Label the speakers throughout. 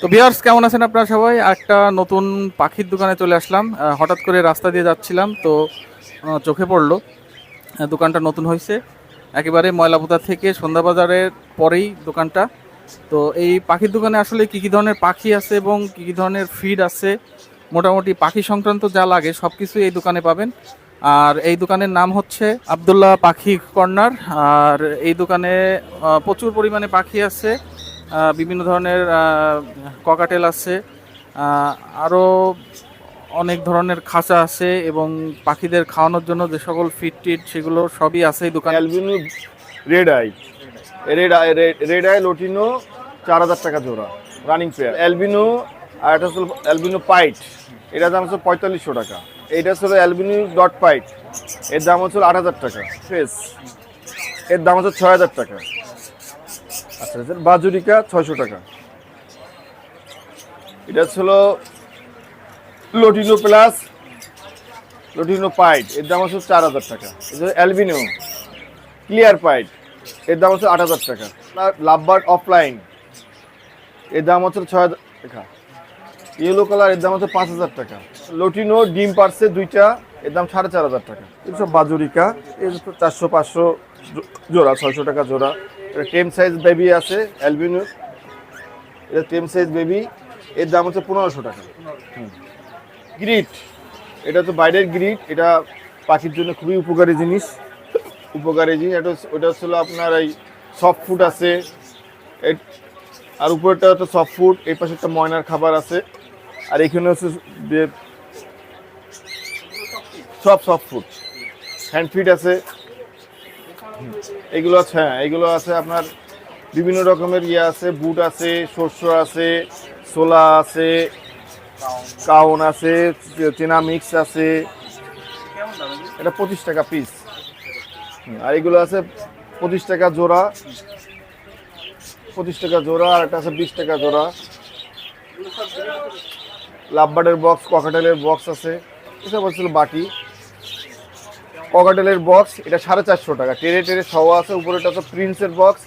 Speaker 1: তো বিয়ার্স কেমন আছেন আপনারা সবাই? একটা নতুন পাখির দোকানে চলে আসলাম। হঠাৎ করে রাস্তা দিয়ে যাচ্ছিলাম, তো চোখে পড়ল। দোকানটা নতুন হয়েছে। একেবারে ময়লাপোতা থেকে সন্ধ্যা বাজারের পরেই দোকানটা। তো এই পাখির দোকানে আসলে কী কী ধরনের পাখি আছে এবং কী কী ধরনের ফিড আছে? মোটামুটি পাখি সংক্রান্ত যা লাগে সব কিছুই এই দোকানে পাবেন। আর এই দোকানের নাম হচ্ছে আবদুল্লাহ পাখি কর্নার। আর এই দোকানে প্রচুর পরিমাণে পাখি আছে। বিভিন্ন ধরনের ককাটেল আছে আরও অনেক ধরনের খাঁচা আছে এবং পাখিদের খাওয়ানোর জন্য যে সকল ফিট টিট সেগুলো সবই আছে এই দোকানে।
Speaker 2: Red eye red eye red eye lutino চার হাজার টাকা জোড়া রানিং পেয়ার অ্যালবিনো আর এটা হচ্ছে অ্যালবিনো পাইট এটার দাম হচ্ছে পঁয়তাল্লিশশো টাকা। এইটা হচ্ছে অ্যালবিনো ডট পাইট এর দাম হচ্ছে আট হাজার টাকা। ফেস এর দাম হচ্ছে ছয় হাজার টাকা। আচ্ছা বাজুরিকা ছয়শো টাকা। এটা হচ্ছিল লোটিনো প্লাস লোটিনো পাইট এর দাম হচ্ছে চার হাজার টাকা। এটা অ্যালবিনো ক্লিয়ার পাইট এর দাম হচ্ছে আট হাজার টাকা। লাভবার্ড অফলাইন এর দাম হচ্ছে ছয় হাজার টাকা। ইয়েলো কালারের দাম হচ্ছে পাঁচ হাজার টাকা। লোটিনো ডিম পারছে দুইটা এর দাম সাড়ে চার হাজার টাকা। এগুলো সব বাজুরিকা এর তো চারশো, পাঁচশো জোড়া, ছয়শো টাকা জোড়া। এটা টেম সাইজ বেবি আছে অ্যালবিনো এটা টেম সাইজ বেবি, এর দাম হচ্ছে পনেরোশো টাকা। গ্রিট, এটা তো বাইরের গ্রিট, এটা পাখির জন্য খুবই উপকারী জিনিস। উপকারী জিনিস, এটা ওটা হচ্ছিল আপনার এই সফট ফুড আছে। আর উপরেরটা হচ্ছে সফট ফুড এই পাশে একটা ময়নার খাবার আছে। আর এখানে হচ্ছে সব সফট ফুড হ্যান্ড ফিড আছে। এগুলো আছে হ্যাঁ এগুলো আছে আপনার বিভিন্ন রকমের ইয়ে আছে, বুট আছে, শস্য আছে, ছোলা আছে কাউন আছে, চেনা মিক্স আছে। এটা পঁচিশ টাকা পিস আর এগুলো আছে পঁচিশ টাকা জোড়া। পঁচিশ টাকা জোড়া, আর একটা আছে বিশ টাকা জোড়া। লাভবার্ডের বক্স ককাটেলের বক্স আছে। এসব হচ্ছিল বাকি ককাটেলের বক্স এটা সাড়ে চারশো টাকা। টেরে টেরে সহ আছে উপরেটা আছে প্রিন্সের বক্স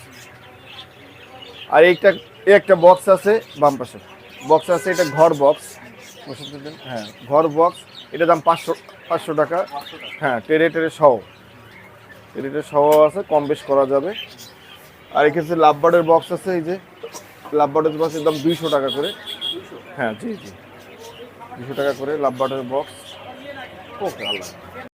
Speaker 2: আর এইটা, একটা বক্স আছে বাম পাশে। বক্স আছে, এটা ঘর বক্স হ্যাঁ ঘর বক্স এটার দাম পাঁচশো পাঁচশো টাকা। হ্যাঁ টেরে টেরে সহ। টেরে টেরে সহ আছে, কম বেশ করা যাবে। আর এক্ষেত্রে লাভবার্ডের বক্স আছে, এই যে। লাভবার্ডের বক্সের দাম দুইশো টাকা করে। হ্যাঁ জি জি। দুশো টাকা করে লাভবার্ডের বক্স ওকে, আল্লাহ।